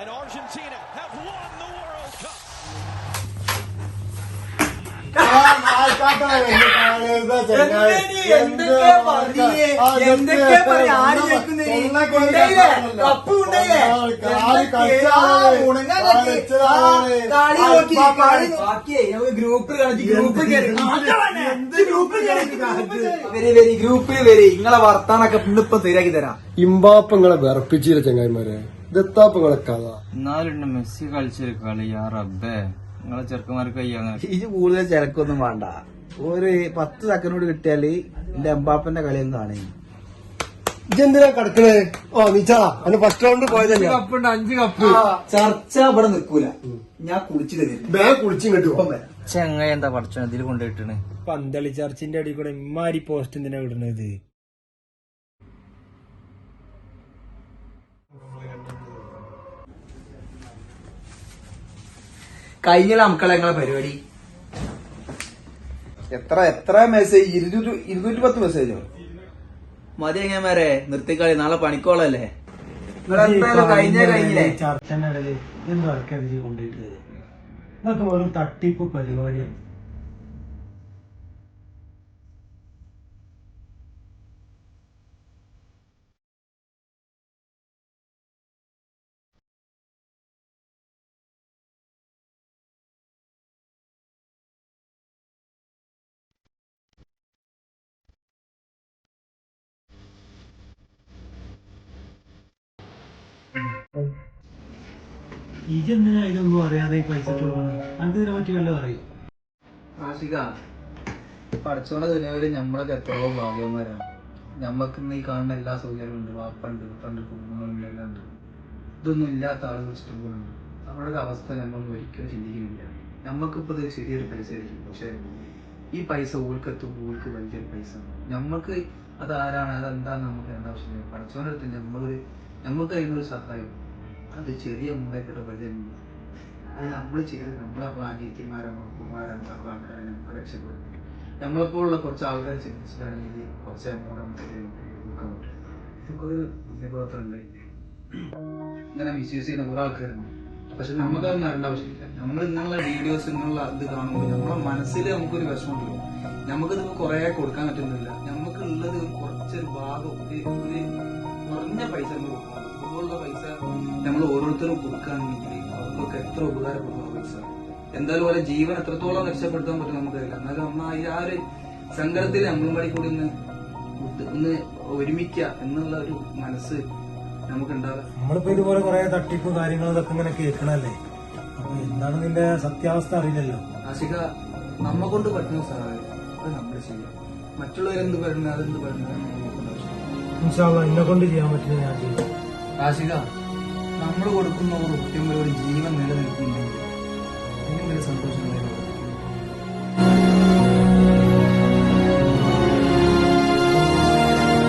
And Argentina have won the World Cup. ഗ്രൂപ്പിൽ വരെ നിങ്ങളെ വർത്താനൊക്കെ ഇന്നിപ്പം ശരിയാക്കി തരാം ഇമ്പാപ്പങ്ങളെ വിറപ്പിച്ചില്ല ചങ്ങായിമാരെ ദത്താപ്പങ്ങളെ കഥ എന്നാലും മെസ്സി കളിച്ചൊരു കളി. യാ റബ്ബേ. നിങ്ങളെ ചെറുക്കന്മാർക്ക് ഇത് കൂടുതൽ ചിലക്കൊന്നും വേണ്ട. ഒരു പത്ത് സെക്കൻഡോട് കിട്ടിയാൽ എന്റെ എംബാപ്പന്റെ കളിയൊന്നും കാണേ. ഇതെന്തിനാ കിടക്കണേ? ഓ നീച്ചാ. അന്ന് ഫസ്റ്റ് റൗണ്ട് പോയതല്ലേ? കപ്പുണ്ട് അഞ്ച് കപ്പ് ചർച്ച ഇവിടെ നിൽക്കൂല. ഞാൻ കുളിച്ചു തരും ബാഗ് കുളിച്ചും ഇപ്പം ചെങ്ങ എന്താ പഠിച്ചോ ഇതിൽ കൊണ്ടുപോയിട്ടാണ് പന്തളി ചർച്ചിന്റെ അടി കൂടെ ഇമ്മാരി പോസ്റ്റ് എന്തിനാ വിടുന്നത് കഴിഞ്ഞ മക്കളെ ഞങ്ങളെ പരിപാടി. എത്ര എത്ര മെസ്സേജ് ഇരുന്നൂറ്റി ഇരുന്നൂറ്റി പത്ത് മെസ്സേജോ മതി എങ്ങനെ നിർത്തിക്കളി. നാളെ പണിക്കോളല്ലേ? കഴിഞ്ഞ കഴിഞ്ഞില്ലേ? ചർച്ചന്റെ ഇടയിൽ എന്ത് ഇതൊക്കെ വെറും തട്ടിപ്പ് പരിപാടിയാണ്. ഇജെന്തിനാ ഇതൊന്നും അറിയാതെ ഈ പൈസ ഇട്ട് കൊടുക്കുന്നത്? അത് ഇതിനെ പറ്റി വല്ലതും അറിയും? ആഷിക പഠിച്ചോണ്ട ദുനിയാവിൽ നമ്മളൊക്കെ എത്രയോ ഭാഗ്യവന്മാരാണ് നമ്മക്ക് ഇന്ന് ഈ കാണുന്ന എല്ലാ സൗകര്യവും ഉണ്ട്. വാപ്പുണ്ട് വീട്ടുണ്ട് കുടുംബങ്ങളുണ്ട് എല്ലാം ഉണ്ട്. ഇതൊന്നും ഇല്ലാത്ത ആളുകൾ ഇഷ്ടപ്പെടുന്നുണ്ട് അവരുടെ അവസ്ഥ നമ്മൾ ഒരിക്കലും ചിന്തിക്കുന്നില്ല. നമുക്കിപ്പോൾ ഇത് ശരിയൊരു പൈസ ആയിരിക്കും പക്ഷെ ഈ പൈസ ഊൾക്കെത്തുമ്പോൾ ഊൾക്ക് വലിയൊരു പൈസ. നമ്മൾക്ക് അത് ആരാണ് അതെന്താന്ന് നമുക്ക് എന്താ പ്രശ്നം പഠിച്ചോണ്ടടുത്ത് നമ്മളൊരു നമുക്ക് അതിനൊരു സഹായം. അത് ചെറിയ മുമ്പേക്കിട്ട് പരിചയമില്ല. അത് നമ്മൾ ചെയ്ത് നമ്മളെ ഭാഗ്യത്തിമാരോ കുമാരോ ആൾക്കാരെ നമുക്ക് രക്ഷപ്പെടും. നമ്മളെപ്പോലുള്ള കുറച്ച് ആൾക്കാർ ചിന്തിച്ചിട്ടാണെങ്കിൽ കുറച്ച് എമൗണ്ട് നമുക്കൊരു പുണ്യപ്രവർത്തനം ഇങ്ങനെ മിസ്യൂസ് ചെയ്യുന്ന കുറെ ആൾക്കാരുണ്ട് പക്ഷെ നമുക്ക് അതൊന്നും അറിയേണ്ട ആവശ്യമില്ല. നമ്മൾ ഇങ്ങനെയുള്ള വീഡിയോസ് ഇങ്ങനെയുള്ള ഇത് കാണുമ്പോൾ നമ്മുടെ മനസ്സിൽ നമുക്കൊരു വിഷമമുണ്ടല്ലോ. നമുക്കിത് കുറെ കൊടുക്കാൻ പറ്റുന്നില്ല. നമുക്ക് ഉള്ളത് കുറച്ച് കുറച്ചൊരു ഭാഗം ഒരു കുറഞ്ഞ പൈസ നമ്മൾ അതുപോലുള്ള പൈസ നമ്മൾ ഓരോരുത്തരും കൊടുക്കുകയാണെങ്കിൽ അവർക്കൊക്കെ എത്ര ഉപകാരപ്പെടുന്ന പൈസ. എന്തായാലും പോലെ ജീവൻ എത്രത്തോളം രക്ഷപ്പെടുത്താൻ പറ്റും നമുക്കറിയില്ല. എന്നാലും അമ്മ ആ ഒരു സങ്കടത്തിൽ നമ്മളും കൂടി കൂടി ഒന്ന് ഒന്ന് ഒരുമിക്കുക എന്നുള്ള ഒരു മനസ്സ് നമുക്ക് ഉണ്ടാകാം നമ്മളിപ്പോ ഇതുപോലെ കുറെ തട്ടിപ്പും കാര്യങ്ങളും ഇതൊക്കെ ഇങ്ങനെ കേൾക്കണല്ലേ? അപ്പൊ എന്താണ് നിന്റെ സത്യാവസ്ഥ അറിയില്ലല്ലോ? ആശിക നമ്മ കൊണ്ട് പറ്റുന്ന സഹായം അത് നമ്മൾ ചെയ്യാം മറ്റുള്ളവരെന്ത് പറയുന്നത് അതെന്ത് പറയുന്നത് എന്നെ കൊണ്ട് ചെയ്യാൻ പറ്റുന്ന ഞാൻ ചെയ്യും. ആശിക നമ്മൾ കൊടുക്കുന്ന ഒരു ഒരു ജീവൻ നിലനിൽക്കുന്നുണ്ടെങ്കിൽ അതിനും വലിയ സന്തോഷം